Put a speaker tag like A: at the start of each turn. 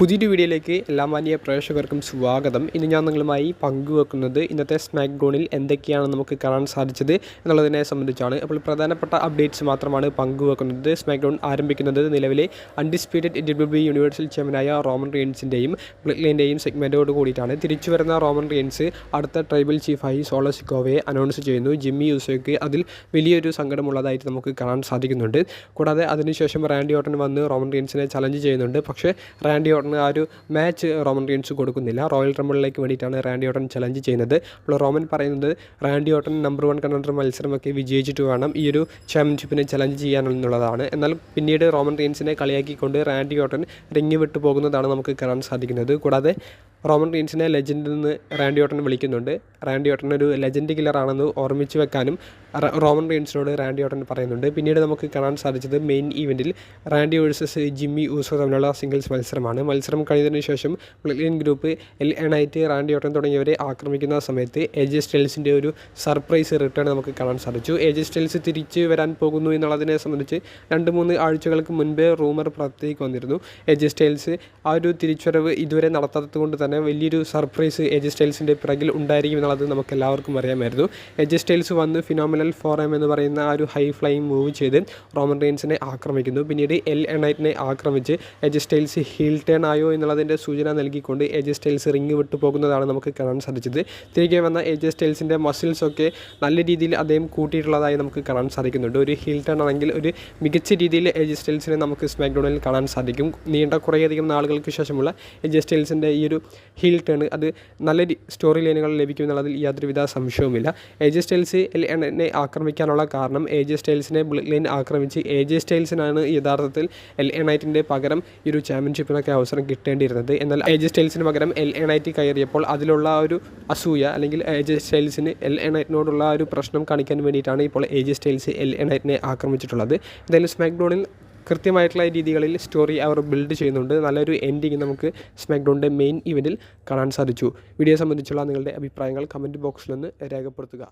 A: പുതിയൊരു വീഡിയോയിലേക്ക് എല്ലാ മാന്യ പ്രേക്ഷകർക്കും സ്വാഗതം. ഇന്ന് ഞാൻ നിങ്ങളുമായി പങ്കുവെക്കുന്നത് ഇന്നത്തെ സ്മാക്ക് ഡോണിൽ എന്തൊക്കെയാണ് നമുക്ക് കാണാൻ സാധിച്ചത് എന്നുള്ളതിനെ സംബന്ധിച്ചാണ്. അപ്പോൾ പ്രധാനപ്പെട്ട അപ്ഡേറ്റ്സ് മാത്രമാണ് പങ്കുവെക്കുന്നത്. സ്മാക്ക് ഡോൺ ആരംഭിക്കുന്നത് നിലവിലെ അൺഡിസ്പ്യൂട്ടഡ് ഡബ്ല്യു യൂണിവേഴ്സൽ ചെയർമാനായ റോമൻ റിയൻസിന്റെയും ബ്ലിക്ലിന്റെയും സെഗ്മെന്റോട് കൂടിയിട്ടാണ്. തിരിച്ചു വരുന്ന റോമൻ റിയൻസ് അടുത്ത ട്രൈബൽ ചീഫായി സോളസിക്കോവയെ അനൗൺസ് ചെയ്യുന്നു. ജിമ്മി യൂസോയ്ക്ക് അതിൽ വലിയൊരു സങ്കടമുള്ളതായിട്ട് നമുക്ക് കാണാൻ സാധിക്കുന്നുണ്ട്. കൂടാതെ അതിനുശേഷം റാൻഡി ഓട്ടൻ വന്ന് റോമൻ റിയൻസിനെ ചലഞ്ച് ചെയ്യുന്നുണ്ട്. പക്ഷേ റാൻഡി ഓട്ടന് ആ ഒരു മാച്ച് റോമൻ റീൻസ് കൊടുക്കുന്നില്ല. റോയൽ റംബിളിലേക്ക് വേണ്ടിയിട്ടാണ് റാൻഡി ഓട്ടൺ ചലഞ്ച് ചെയ്യുന്നത്. അപ്പോൾ റോമൻ പറയുന്നത് Randy Orton number one contender മത്സരമൊക്കെ വിജയിച്ചിട്ട് വേണം ഈ ഒരു ചാമ്പ്യൻഷിപ്പിനെ ചലഞ്ച് ചെയ്യാനുള്ളതാണ് എന്നാൽ പിന്നീട് റോമൻ റീൻസിനെ കളിയാക്കിക്കൊണ്ട് റാൻഡി ഓട്ടൺ റിങ് വിട്ടു പോകുന്നതാണ് നമുക്ക് കാണാൻ സാധിക്കുന്നത്. കൂടാതെ റോമൻ റീൻസിനെ ലെജൻഡിൽ നിന്ന് റാൻഡി ഓട്ടൺ വിളിക്കുന്നുണ്ട്. റാൻഡി ഓട്ടൺ ഒരു ലെജൻഡ് കില്ലറാണെന്ന് ഓർമ്മിച്ച് വെക്കാനും റോമൻ റീൻസിനോട് റാൻഡി ഓട്ടൻ പറയുന്നുണ്ട്. പിന്നീട് നമുക്ക് കാണാൻ സാധിച്ചത് മെയിൻ ഈവന്റിൽ റാൻഡി വേഴ്സസ് ജിമ്മി ഊസോ തമ്മിലുള്ള സിംഗിൾസ് മത്സരമാണ്. മത്സരം കഴിഞ്ഞതിന് ശേഷം ബ്ലിൻ group L A Knight Randy Orton തുടങ്ങിയവരെ ആക്രമിക്കുന്ന സമയത്ത് എജെ സ്റ്റെൽസിന്റെ ഒരു സർപ്രൈസ് റിട്ടേൺ നമുക്ക് കാണാൻ സാധിച്ചു. എജെ സ്റ്റെൽസ് തിരിച്ച് വരാൻ പോകുന്നു എന്നുള്ളതിനെ സംബന്ധിച്ച് രണ്ട് മൂന്ന് ആഴ്ചകൾക്ക് മുൻപേ റൂമർ പുറത്തേക്ക് വന്നിരുന്നു. എജെ സ്റ്റൈൽസ് ആ ഒരു തിരിച്ചുവരവ് ഇതുവരെ നടത്താത്തത് കൊണ്ട് തന്നെ വലിയൊരു സർപ്രൈസ് എജെ സ്റ്റൈൽസിന്റെ പിറകിൽ ഉണ്ടായിരിക്കും എന്നുള്ളത് നമുക്ക് എല്ലാവർക്കും അറിയാമായിരുന്നു. എജെ സ്റ്റൈൽസ് വന്ന് ഫിനോമിനൽ ഫോർ ഫോറം എന്ന് പറയുന്ന ആ ഒരു ഹൈ ഫ്ലൈം മൂവ് ചെയ്ത് റോമൻ റെയിൻസിനെ ആക്രമിക്കുന്നു. പിന്നീട് എൽ എണൈറ്റിനെ ആക്രമിച്ച് എജസ്റ്റൈൽസ് ഹീൽ ടേൺ ആയോ എന്നുള്ളതിന്റെ സൂചന നൽകിക്കൊണ്ട് എജസ്റ്റൈൽസ് റിങ് വിട്ടു പോകുന്നതാണ് നമുക്ക് കാണാൻ സാധിച്ചത്. തിരികെ വന്ന എജസ്റ്റൈൽസിന്റെ മസിൽസൊക്കെ നല്ല രീതിയിൽ അദ്ദേഹം കൂട്ടിയിട്ടുള്ളതായി നമുക്ക് കാണാൻ സാധിക്കുന്നുണ്ട്. ഒരു ഹീൽ ടേൺ ആണെങ്കിൽ ഒരു മികച്ച രീതിയിൽ എജസ്റ്റൈൽസിനെ നമുക്ക് സ്മാക്ഡോണിൽ കാണാൻ സാധിക്കും. നീണ്ട കുറേയധികം നാളുകൾക്ക് ശേഷമുള്ള എജസ്റ്റൈൽസിന്റെ ഈ ഒരു ഹീൽ ടേൺ അത് നല്ല സ്റ്റോറി ലൈനുകൾ ലഭിക്കും എന്നുള്ളതിൽ യാതൊരുവിധ സംശയവുമില്ല. എജസ്റ്റൈൽസ് എന്നെ ആക്രമിക്കാനുള്ള കാരണം എ ജെ സ്റ്റൈൽസിനെ ലൈൻ ആക്രമിച്ച് ജെ സ്റ്റൈൽസിനാണ് യഥാർത്ഥത്തിൽ എൽ എ നൈറ്റിന്റെ പകരം ഈ ഒരു ചാമ്പ്യൻഷിപ്പിനൊക്കെ അവസരം കിട്ടേണ്ടിയിരുന്നത്. എന്നാൽ എ ജെ സ്റ്റൈൽസിന് പകരം എൽ എ നൈറ്റ് കയറിയപ്പോൾ അതിലുള്ള ഒരു അസൂയ അല്ലെങ്കിൽ എ ജെ സ്റ്റൈൽസിന് എൽ എ ആ ഒരു പ്രശ്നം കാണിക്കാൻ വേണ്ടിയിട്ടാണ് ഇപ്പോൾ A J Styles L A നൈറ്റിനെ ആക്രമിച്ചിട്ടുള്ളത്. എന്തായാലും സ്മാക്ഡോണിൽ കൃത്യമായിട്ടുള്ള രീതികളിൽ സ്റ്റോറി അവർ ബിൽഡ് ചെയ്യുന്നുണ്ട്. നല്ലൊരു എൻഡിങ് നമുക്ക് സ്മാക്ഡോണിന്റെ മെയിൻ ഇവന്റിൽ കാണാൻ സാധിച്ചു. വീഡിയോ സംബന്ധിച്ചുള്ള നിങ്ങളുടെ അഭിപ്രായങ്ങൾ കമന്റ് ബോക്സിൽ നിന്ന് രേഖപ്പെടുത്തുക.